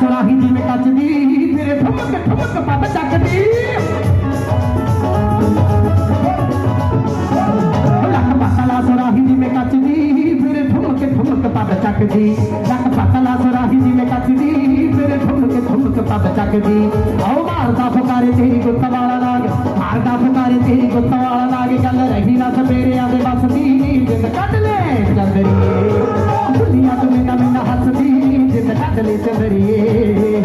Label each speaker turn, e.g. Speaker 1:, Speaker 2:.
Speaker 1: ਸੁਰਾਹੀ ਜਿਵੇਂ ਕੱਚਦੀ। ਫਿਰ ਠੁਮਕ ਠੁਮਕ ਪੱਤ ਚੱਕਦੀ ਲੱਕ ਪਤਲਾ ਸੁਰਾਹੀ ਜਿਵੇਂ ਕੱਚਦੀ ਫਿਰ ਠੁਮਕ ਠੁਮਕ ਪੱਤ ਚੱਕਦੀ। ਆਓ ਮਾਰਦਾ ਫੁਕਾਰੇ ਤੇਰੀ ਗੁੱਤ ਵਾਲਾ ਨਾਗ ਮਾਰਦਾ ਫੁਕਾਰੇ ਤੇਰੀ ਗੁੱਤ ਵਾਲਾ ਨਾਗ ਗੱਲ ਰਹੀ ਨਾ ਸਵੇਰਿਆਂ ਦੇ ਬਸ ਦੀ, ਜਿੰਦ ਕੱਢ ਲੈ ਚੰਦਰੀਏ ਦੁਨੀਆ ਤੋਂ ਮੈਨਾਂ ਮੈਨਾਂ ਹੱਸਦੀ, ਜਿੰਦ ਕੱਢ ਲੈ ਚੰਦਰੀਏ